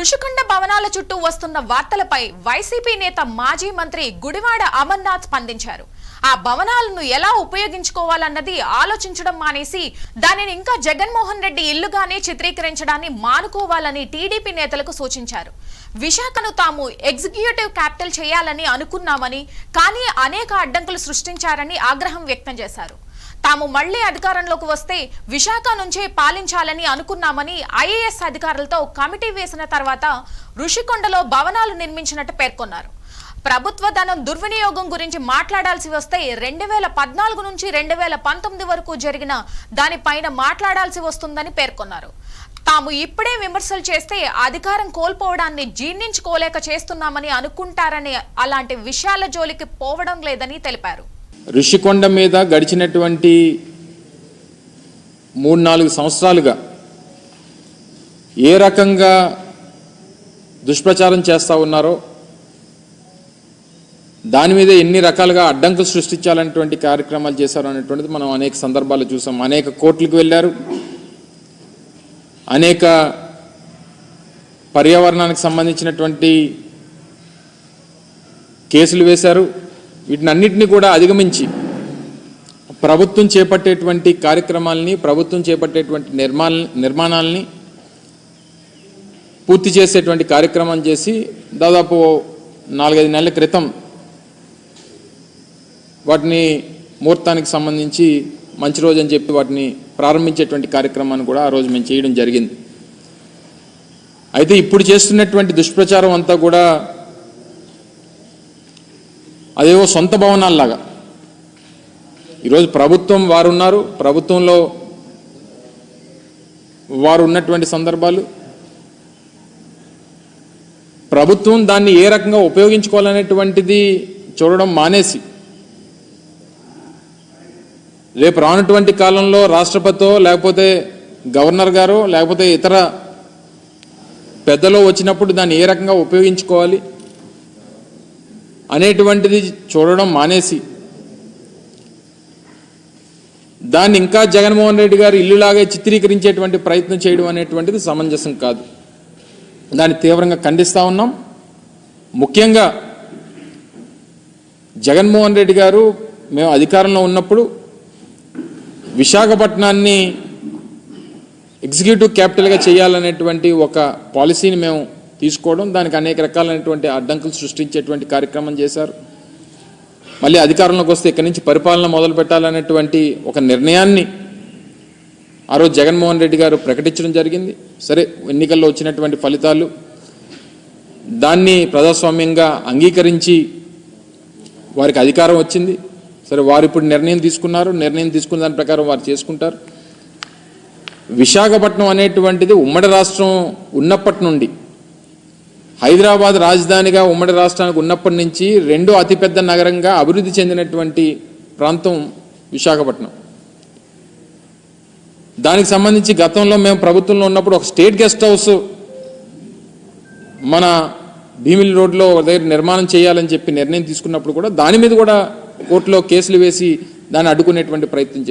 ఋషికొండ భవనాల చుట్టూ వస్తున్న వార్తలపై వైసీపీ నేత మాజీ మంత్రి గుడివాడ అమర్నాథ్ స్పందించారు. ఆ భవనాలను ఎలా ఉపయోగించుకోవాలన్నది ఆలోచించడం మానేసి దానిని ఇంకా జగన్మోహన్ రెడ్డి ఇల్లుగానే చిత్రీకరించడాన్ని మానుకోవాలని టీడీపీ నేతలకు సూచించారు. విశాఖను తాము ఎగ్జిక్యూటివ్ క్యాపిటల్ చేయాలని అనుకున్నామని కానీ అనేక అడ్డంకులు సృష్టించారని ఆగ్రహం వ్యక్తం చేశారు. తాము మళ్ళీ అధికారంలోకి వస్తే విశాఖ నుంచే పాలించాలని అనుకున్నామని ఐఏఎస్ అధికారులతో కమిటీ వేసిన తర్వాత ఋషికొండలో భవనాలు నిర్మించినట్టు పేర్కొన్నారు. ప్రభుత్వ ధనం దుర్వినియోగం గురించి మాట్లాడాల్సి వస్తే రెండు వేల పద్నాలుగు నుంచి రెండు వేల పంతొమ్మిది వరకు జరిగిన దానిపైన మాట్లాడాల్సి వస్తుందని పేర్కొన్నారు. తాము ఇప్పుడే విమర్శలు చేస్తే అధికారం కోల్పోవడాన్ని జీర్ణించుకోలేక చేస్తున్నామని అనుకుంటారని అలాంటి విషయాల జోలికి పోవడం లేదని తెలిపారు. ఋషికొండ మీద గడిచినటువంటి మూడు నాలుగు సంవత్సరాలుగా ఏ రకంగా దుష్ప్రచారం చేస్తూ ఉన్నారో దాని మీద ఎన్ని రకాలుగా అడ్డంకులు సృష్టించాలనేటువంటి కార్యక్రమాలు చేశారు అనేటువంటిది మనం అనేక సందర్భాలు చూసాం. అనేక కోర్టులకు వెళ్ళారు. అనేక పర్యావరణానికి సంబంధించినటువంటి కేసులు వేశారు. వీటినన్నింటినీ కూడా అధిగమించి ప్రభుత్వం చేపట్టేటువంటి కార్యక్రమాలని ప్రభుత్వం చేపట్టేటువంటి నిర్మాణ నిర్మాణాలని పూర్తి చేసేటువంటి కార్యక్రమం చేసి దాదాపు నాలుగైదు నెలల క్రితం వాటిని ముహూర్తానికి సంబంధించి మంచి రోజు అని చెప్పి వాటిని ప్రారంభించేటువంటి కార్యక్రమాన్ని కూడా ఆ రోజు మేము చేయడం జరిగింది. అయితే ఇప్పుడు చేస్తున్నటువంటి దుష్ప్రచారం అంతా కూడా అదేవో సొంత భవనాల్లాగా. ఈరోజు ప్రభుత్వం వారు ఉన్నారు ప్రభుత్వంలో వారు ఉన్నటువంటి సందర్భాలు. ప్రభుత్వం దాన్ని ఏ రకంగా ఉపయోగించుకోవాలనేటువంటిది చూడడం మానేసి రేపు రానటువంటి కాలంలో రాష్ట్రపతితో లేకపోతే గవర్నర్ గారు లేకపోతే ఇతర పెద్దలో వచ్చినప్పుడు దాన్ని ఏ రకంగా ఉపయోగించుకోవాలి? అనేటువంటిది చూడడం మానేసి దాన్ని ఇంకా జగన్మోహన్ రెడ్డి గారు ఇల్లులాగే చిత్రీకరించేటువంటి ప్రయత్నం చేయడం అనేటువంటిది సమంజసం కాదు. దాన్ని తీవ్రంగా ఖండిస్తూ ఉన్నాం. ముఖ్యంగా జగన్మోహన్ రెడ్డి గారు మేము అధికారంలో ఉన్నప్పుడు విశాఖపట్నాన్ని ఎగ్జిక్యూటివ్ క్యాపిటల్గా చేయాలనేటువంటి ఒక పాలసీని మేము తీసుకోవడం దానికి అనేక రకాలైనటువంటి అడ్డంకులు సృష్టించేటువంటి కార్యక్రమం చేశారు. మళ్ళీ అధికారంలోకి వస్తే ఇక్కడి నుంచి పరిపాలన మొదలు పెట్టాలనేటువంటి ఒక నిర్ణయాన్ని ఆ రోజు జగన్మోహన్ రెడ్డి గారు ప్రకటించడం జరిగింది. సరే ఎన్నికల్లో వచ్చినటువంటి ఫలితాలు దాన్ని ప్రజాస్వామ్యంగా అంగీకరించి వారికి అధికారం వచ్చింది. సరే వారు ఇప్పుడు నిర్ణయం తీసుకున్నారు. నిర్ణయం తీసుకున్న దాని ప్రకారం వారు చేసుకుంటారు. విశాఖపట్నం అనేటువంటిది ఉమ్మడి రాష్ట్రం ఉన్నప్పటి నుండి హైదరాబాద్ రాజధానిగా ఉమ్మడి రాష్ట్రానికి ఉన్నప్పటి నుంచి రెండో అతిపెద్ద నగరంగా అభివృద్ధి చెందినటువంటి ప్రాంతం విశాఖపట్నం. దానికి సంబంధించి గతంలో మేము ప్రభుత్వంలో ఉన్నప్పుడు ఒక స్టేట్ గెస్ట్ హౌస్ మన భీమిలి రోడ్లో దగ్గర నిర్మాణం చేయాలని చెప్పి నిర్ణయం తీసుకున్నప్పుడు కూడా దాని మీద కూడా కోర్టులో కేసులు వేసి దాన్ని అడ్డుకునేటువంటి ప్రయత్నం